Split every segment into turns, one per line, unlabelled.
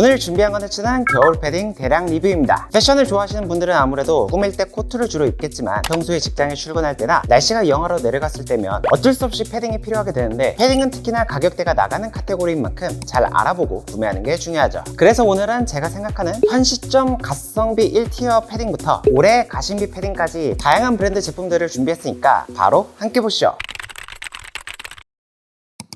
오늘 준비한 컨텐츠는 겨울 패딩 대량 리뷰입니다. 패션을 좋아하시는 분들은 아무래도 꾸밀 때 코트를 주로 입겠지만 평소에 직장에 출근할 때나 날씨가 영하로 내려갔을 때면 어쩔 수 없이 패딩이 필요하게 되는데 패딩은 특히나 가격대가 나가는 카테고리인 만큼 잘 알아보고 구매하는 게 중요하죠. 그래서 오늘은 제가 생각하는 현 시점 가성비 1티어 패딩부터 올해 가심비 패딩까지 다양한 브랜드 제품들을 준비했으니까 바로 함께 보시죠.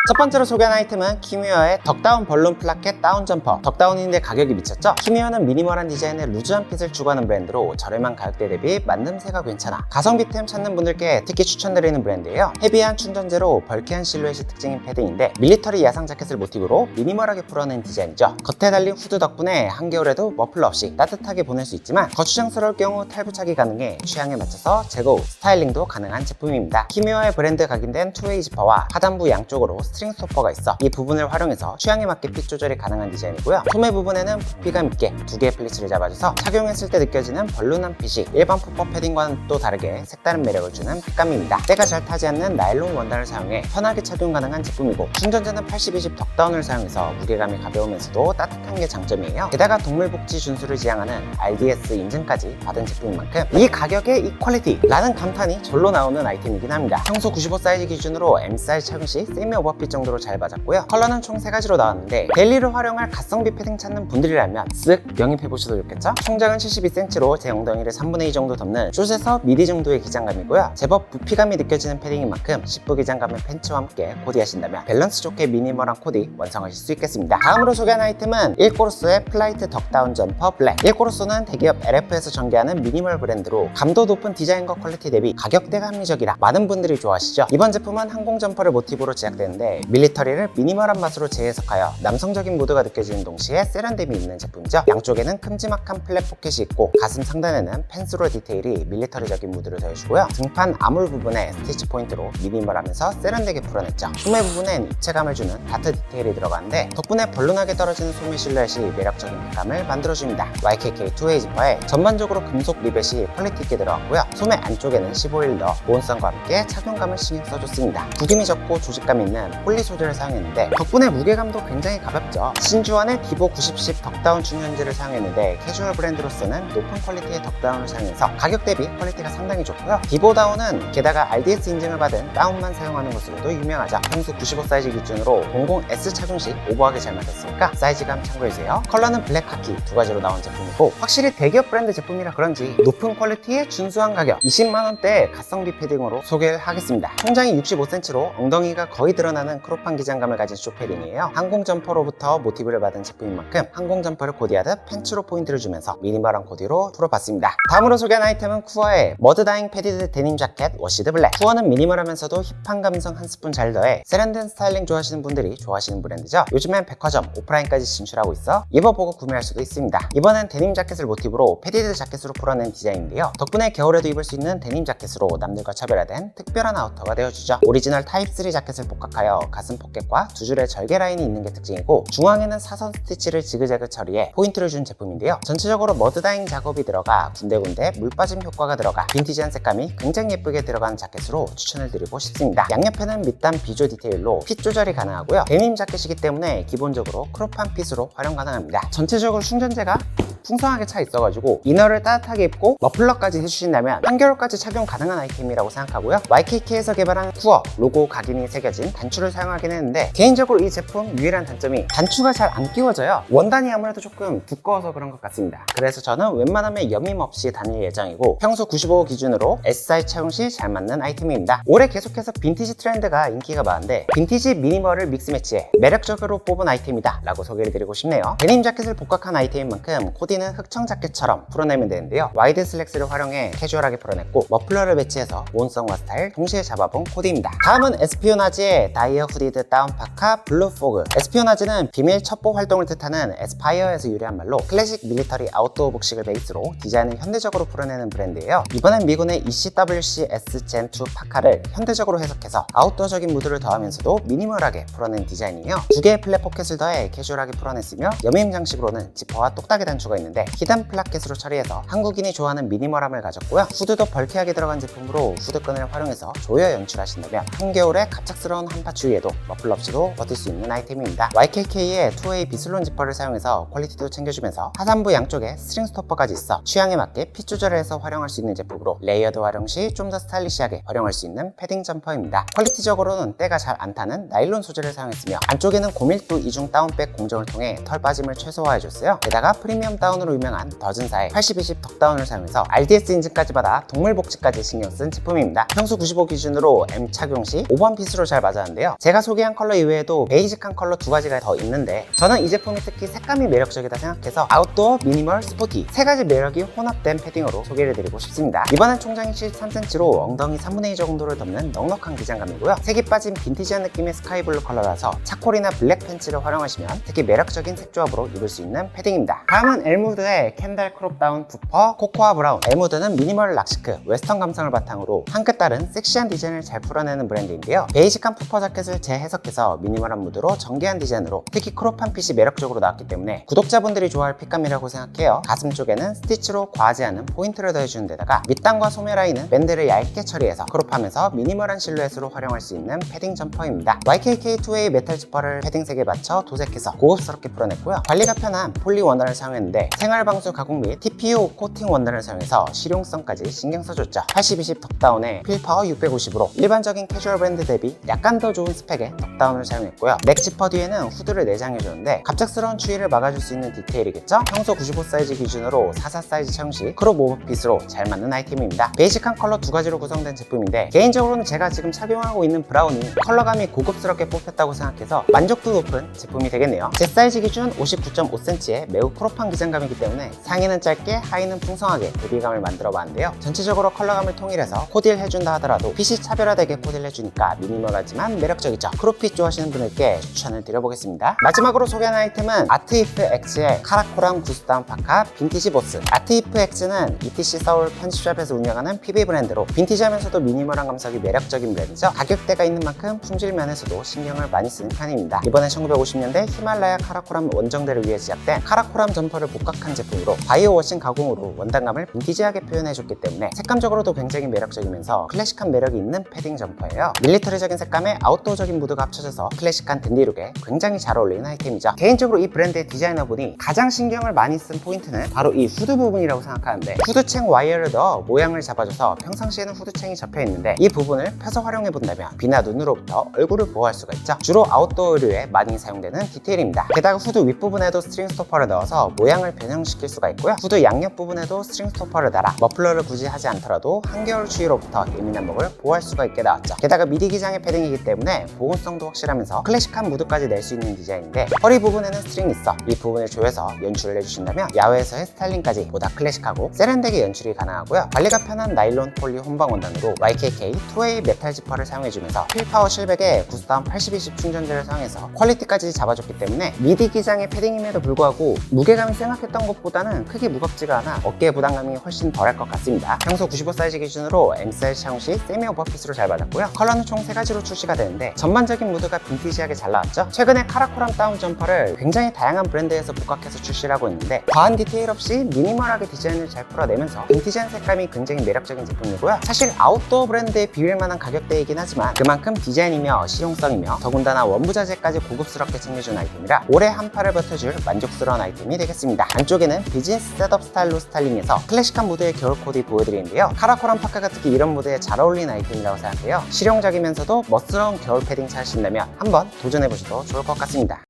첫 번째로 소개한 아이템은 키미어의 덕다운 벌룬 플라켓 다운 점퍼. 덕다운인데 가격이 미쳤죠? 키미어는 미니멀한 디자인의 루즈한 핏을 추구하는 브랜드로 저렴한 가격대 대비 만듦새가 괜찮아 가성비템 찾는 분들께 특히 추천드리는 브랜드예요. 헤비한 충전재로 벌크한 실루엣이 특징인 패딩인데 밀리터리 야상 자켓을 모티브로 미니멀하게 풀어낸 디자인이죠. 겉에 달린 후드 덕분에 한겨울에도 머플러 없이 따뜻하게 보낼 수 있지만 거추장스러울 경우 탈부착이 가능해 취향에 맞춰서 제거 후 스타일링도 가능한 제품입니다. 키미어의 브랜드 각인된 투웨이 지퍼와 하단부 양쪽으로 스트 링 스토퍼가 있어 이 부분을 활용해서 취향에 맞게 핏 조절이 가능한 디자인이고요. 소매 부분에는 부피감 있게 두 개의 플리츠를 잡아줘서 착용했을 때 느껴지는 벌룬한 핏이 일반 푸퍼 패딩과는 또 다르게 색다른 매력을 주는 핏감입니다. 때가 잘 타지 않는 나일론 원단을 사용해 편하게 착용 가능한 제품이고 충전재는 8020 덕다운을 사용해서 무게감이 가벼우면서도 따뜻한 게 장점이에요. 게다가 동물복지 준수를 지향하는 RDS 인증까지 받은 제품인 만큼 이 가격에 이 퀄리티 라는 감탄이 절로 나오는 아이템이긴 합니다. 평소 95 사이즈 기준으로 M 사이즈 착용 시 세미 오버 핏 정도로 잘 맞았고요. 컬러는 총 3가지로 나왔는데 데일리로 활용할 가성비 패딩 찾는 분들이라면 쓱 영입해보셔도 좋겠죠? 총장은 72cm로 제 엉덩이를 3분의 2 정도 덮는 숏에서 미디 정도의 기장감이고요. 제법 부피감이 느껴지는 패딩인 만큼 10부 기장감의 팬츠와 함께 코디하신다면 밸런스 좋게 미니멀한 코디 완성하실 수 있겠습니다. 다음으로 소개한 아이템은 일코로소의 플라이트 덕다운 점퍼 블랙 일코로소는 대기업 LF에서 전개하는 미니멀 브랜드로 감도 높은 디자인과 퀄리티 대비 가격대가 합리적이라 많은 분들이 좋아하시죠. 이번 제품은 항공 점퍼를 모티브로 제작되는데 밀리터리를 미니멀한 맛으로 재해석하여 남성적인 무드가 느껴지는 동시에 세련됨이 있는 제품이죠. 양쪽에는 큼지막한 플랫 포켓이 있고 가슴 상단에는 펜스로 디테일이 밀리터리적인 무드를 더해주고요. 등판 아물 부분에 스티치 포인트로 미니멀하면서 세련되게 풀어냈죠. 소매 부분엔 입체감을 주는 다트 디테일이 들어가는데 덕분에 벌룬하게 떨어지는 소매 실루엣이 매력적인 빛감을 만들어줍니다. YKK 투웨이 지퍼에 전반적으로 금속 리벳이 퀄리티 있게 들어갔고요. 소매 안쪽에는 15일러 보온성과 함께 착용감을 신경 써줬습니다. 구김이 적고 조직감 있는 폴리 소재를 사용했는데 덕분에 무게감도 굉장히 가볍죠. 신주원의 디보 9010 덕다운 충전지를 사용했는데 캐주얼 브랜드로서는 높은 퀄리티의 덕다운을 사용해서 가격 대비 퀄리티가 상당히 좋고요. 디보다운은 게다가 RDS 인증을 받은 다운만 사용하는 것으로도 유명하죠. 평소 95 사이즈 기준으로 00S 착용 시 오버하게 잘 맞았으니까 사이즈감 참고해주세요. 컬러는 블랙 카키 두 가지로 나온 제품이고 확실히 대기업 브랜드 제품이라 그런지 높은 퀄리티에 준수한 가격 20만원대 가성비 패딩으로 소개를 하겠습니다. 통장이 65cm로 엉덩이가 거의 드러나는 크롭한 기장감을 가진 쇼패딩이에요. 항공 점퍼로부터 모티브를 받은 제품인 만큼 항공 점퍼를 코디하듯 팬츠로 포인트를 주면서 미니멀한 코디로 풀어봤습니다. 다음으로 소개한 아이템은 쿠어의 머드다잉 패디드 데님 자켓 워시드 블랙. 쿠어는 미니멀하면서도 힙한 감성 한 스푼 잘 더해 세련된 스타일링 좋아하시는 분들이 좋아하시는 브랜드죠. 요즘엔 백화점, 오프라인까지 진출하고 있어 입어보고 구매할 수도 있습니다. 이번엔 데님 자켓을 모티브로 패디드 자켓으로 풀어낸 디자인인데요. 덕분에 겨울에도 입을 수 있는 데님 자켓으로 남들과 차별화된 특별한 아우터가 되어주죠. 오리지널 타입 3 자켓을 복각하여 가슴 포켓과 두 줄의 절개 라인이 있는 게 특징이고 중앙에는 사선 스티치를 지그재그 처리해 포인트를 준 제품인데요. 전체적으로 머드다잉 작업이 들어가 군데군데 물 빠짐 효과가 들어가 빈티지한 색감이 굉장히 예쁘게 들어가는 자켓으로 추천을 드리고 싶습니다. 양옆에는 밑단 비조 디테일로 핏 조절이 가능하고요. 데님 자켓이기 때문에 기본적으로 크롭한 핏으로 활용 가능합니다. 전체적으로 충전재가 풍성하게 차 있어가지고 이너를 따뜻하게 입고 머플러까지 해주신다면 한겨울까지 착용 가능한 아이템이라고 생각하고요. YKK에서 개발한 쿠어 로고 각인이 새겨진 단추를 사용하긴 했는데 개인적으로 이 제품 유일한 단점이 단추가 잘 안 끼워져요. 원단이 아무래도 조금 두꺼워서 그런 것 같습니다. 그래서 저는 웬만하면 여밈 없이 다닐 예정이고 평소 95 기준으로 SI 착용 시 잘 맞는 아이템입니다. 올해 계속해서 빈티지 트렌드가 인기가 많은데 빈티지 미니멀을 믹스 매치해 매력적으로 뽑은 아이템이다 라고 소개를 드리고 싶네요. 데님 자켓을 복각한 아이템인 만큼 코디 는 흑청 자켓처럼 풀어내면 되는데요. 와이드 슬랙스를 활용해 캐주얼하게 풀어냈고 머플러를 배치해서 온성과 스타일 동시에 잡아본 코디입니다. 다음은 에스피오나지의 다이어 후디드 다운 파카 블루 포그 에스피오나지는 비밀 첩보 활동을 뜻하는 에스파이어에서 유래한 말로 클래식 밀리터리 아웃도어 복식을 베이스로 디자인을 현대적으로 풀어내는 브랜드예요. 이번엔 미군의 ECWC S Gen 2 파카를 현대적으로 해석해서 아웃도어적인 무드를 더하면서도 미니멀하게 풀어낸 디자인이에요. 두 개의 플랫 포켓을 더해 캐주얼하게 풀어냈으며 여밈 장식으로는 지퍼와 똑딱이 단추가 있는데 히든 플라켓으로 처리해서 한국인이 좋아하는 미니멀함을 가졌고요. 후드도 벌크하게 들어간 제품으로 후드끈을 활용해서 조여 연출하신다면 한겨울에 갑작스러운 한파 추위에도 머플러 없이도 버틸 수 있는 아이템입니다. YKK의 2웨이 비슬론 지퍼를 사용해서 퀄리티도 챙겨주면서 하단부 양쪽에 스트링 스토퍼까지 있어 취향에 맞게 핏 조절을 해서 활용할 수 있는 제품으로 레이어드 활용 시 좀 더 스타일리시하게 활용할 수 있는 패딩 점퍼입니다. 퀄리티적으로는 때가 잘 안 타는 나일론 소재를 사용했으며 안쪽에는 고밀도 이중 다운백 공정을 통해 털 빠짐을 최소화해줬어요. 게다가 프리미엄 다운 으로 유명한 더즌사의 80-20 덕다운을 사용해서 RDS 인증까지 받아 동물 복지까지 신경 쓴 제품입니다. 평소 95 기준으로 M 착용 시 5번 핏으로 잘 맞았는데요. 제가 소개한 컬러 이외에도 베이직한 컬러 두 가지가 더 있는데 저는 이 제품이 특히 색감이 매력적이다 생각해서 아웃도어, 미니멀, 스포티 세 가지 매력이 혼합된 패딩으로 소개를 드리고 싶습니다. 이번엔 총장이 13cm로 엉덩이 3분의 2 정도를 덮는 넉넉한 기장감이고요. 색이 빠진 빈티지한 느낌의 스카이블루 컬러라서 차콜이나 블랙 팬츠를 활용하시면 특히 매력적인 색조합으로 입을 수 있는 패딩입니다. 다음은 엘 무드의 캔달 크롭 다운 부퍼 코코아 브라운. 엘무드는 미니멀 락시크, 웨스턴 감성을 바탕으로 한끗 다른 섹시한 디자인을 잘 풀어내는 브랜드인데요. 베이직한 푸퍼 자켓을 재해석해서 미니멀한 무드로 정교한 디자인으로 특히 크롭한 핏이 매력적으로 나왔기 때문에 구독자분들이 좋아할 핏감이라고 생각해요. 가슴 쪽에는 스티치로 과하지 않은 포인트를 더해주는 데다가 밑단과 소매 라인은 밴드를 얇게 처리해서 크롭하면서 미니멀한 실루엣으로 활용할 수 있는 패딩 점퍼입니다. YKK2A 메탈 지퍼를 패딩색에 맞춰 도색해서 고급스럽게 풀어냈고요. 관리가 편한 폴리 원단을 사용했는데 생활방수 가공 및 TPU 코팅 원단을 사용해서 실용성까지 신경 써줬죠. 80-20 덕다운에 필파워 650으로 일반적인 캐주얼 브랜드 대비 약간 더 좋은 스펙의 덕다운을 사용했고요. 넥 지퍼 뒤에는 후드를 내장해줬는데 갑작스러운 추위를 막아줄 수 있는 디테일이겠죠? 평소 95 사이즈 기준으로 44 사이즈 채용 시 크롭 오버핏으로 잘 맞는 아이템입니다. 베이직한 컬러 두 가지로 구성된 제품인데 개인적으로는 제가 지금 착용하고 있는 브라운이 컬러감이 고급스럽게 뽑혔다고 생각해서 만족도 높은 제품이 되겠네요. 제 사이즈 기준 59.5cm의 매우 크롭한 기장 감이기 때문에 상의는 짧게 하의는 풍성하게 대비감을 만들어 봤는데요. 전체적으로 컬러감을 통일해서 코디를 해준다 하더라도 핏이 차별화되게 코디를 해주니까 미니멀하지만 매력적이죠. 크롭핏 좋아하시는 분들께 추천을 드려보겠습니다. 마지막으로 소개하는 아이템은 아트이프 X의 카라코람 구스다운 파카 빈티지 보스. 아트이프 X는 ETC 서울 편집샵에서 운영하는 PB 브랜드로 빈티지하면서도 미니멀한 감성이 매력적인 브랜드죠. 가격대가 있는 만큼 품질 면에서도 신경을 많이 쓰는 편입니다. 이번에 1950년대 히말라야 카라코람 원정대를 위해 제작된 카라코람 점퍼를 복각한 제품으로 바이오 워싱 가공으로 원단감을 빈티지하게 표현해줬기 때문에 색감적으로도 굉장히 매력적이면서 클래식한 매력이 있는 패딩 점퍼예요. 밀리터리적인 색감에 아웃도어적인 무드가 합쳐져서 클래식한 댄디룩에 굉장히 잘 어울리는 아이템이죠. 개인적으로 이 브랜드의 디자이너분이 가장 신경을 많이 쓴 포인트는 바로 이 후드 부분이라고 생각하는데 후드챙 와이어를 넣어 모양을 잡아줘서 평상시에는 후드챙이 접혀 있는데 이 부분을 펴서 활용해 본다면 비나 눈으로부터 얼굴을 보호할 수가 있죠. 주로 아웃도어 의류에 많이 사용되는 디테일입니다. 게다가 후드 윗부분에도 스트링 스토퍼를 넣어서 모양을 변형시킬 수가 있고요. 후드 양옆 부분에도 스트링 스토퍼를 달아 머플러를 굳이 하지 않더라도 한겨울 추위로부터 예민한 목을 보호할 수가 있게 나왔죠. 게다가 미디 기장의 패딩이기 때문에 보온성도 확실하면서 클래식한 무드까지 낼 수 있는 디자인인데 허리 부분에는 스트링이 있어 이 부분을 조여서 연출을 해주신다면 야외에서의 스타일링까지 보다 클래식하고 세련되게 연출이 가능하고요. 관리가 편한 나일론 폴리 혼방 원단으로 YKK 2A 메탈 지퍼를 사용해주면서 필파워 실백에 구스다운 8020 충전재를 사용해서 퀄리티까지 잡아줬기 때문에 미디 기장의 패딩임에도 불구하고 무게감이 생각했던 것보다는 크게 무겁지가 않아 어깨 부담감이 훨씬 덜할 것 같습니다. 평소 95 사이즈 기준으로 M 사이즈 사용 시 세미 오버핏으로 잘 맞았고요. 컬러는 총 3가지로 출시가 되는데 전반적인 무드가 빈티지하게 잘 나왔죠. 최근에 카라코람 다운 점퍼를 굉장히 다양한 브랜드에서 복각해서 출시를 하고 있는데 과한 디테일 없이 미니멀하게 디자인을 잘 풀어내면서 빈티지한 색감이 굉장히 매력적인 제품이고요. 사실 아웃도어 브랜드에 비빌 만한 가격대이긴 하지만 그만큼 디자인이며 실용성이며 더군다나 원부자재까지 고급스럽게 챙겨준 아이템이라 오래 한파를 버텨줄 만족스러운 아이템이 되겠습니다. 안쪽에는 비즈니스 셋업 스타일로 스타일링해서 클래식한 무드의 겨울 코디 보여드리는데요. 카라코람 파카가 특히 이런 무드에 잘 어울리는 아이템이라고 생각해요. 실용적이면서도 멋스러운 겨울 패딩 찾으신다면 한번 도전해보셔도 좋을 것 같습니다.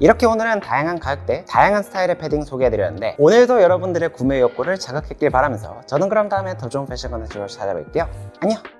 이렇게 오늘은 다양한 가격대, 다양한 스타일의 패딩 소개해드렸는데 오늘도 여러분들의 구매 욕구를 자극했길 바라면서 저는 그럼 다음에 더 좋은 패션 컨텐츠로 찾아뵐게요. 안녕!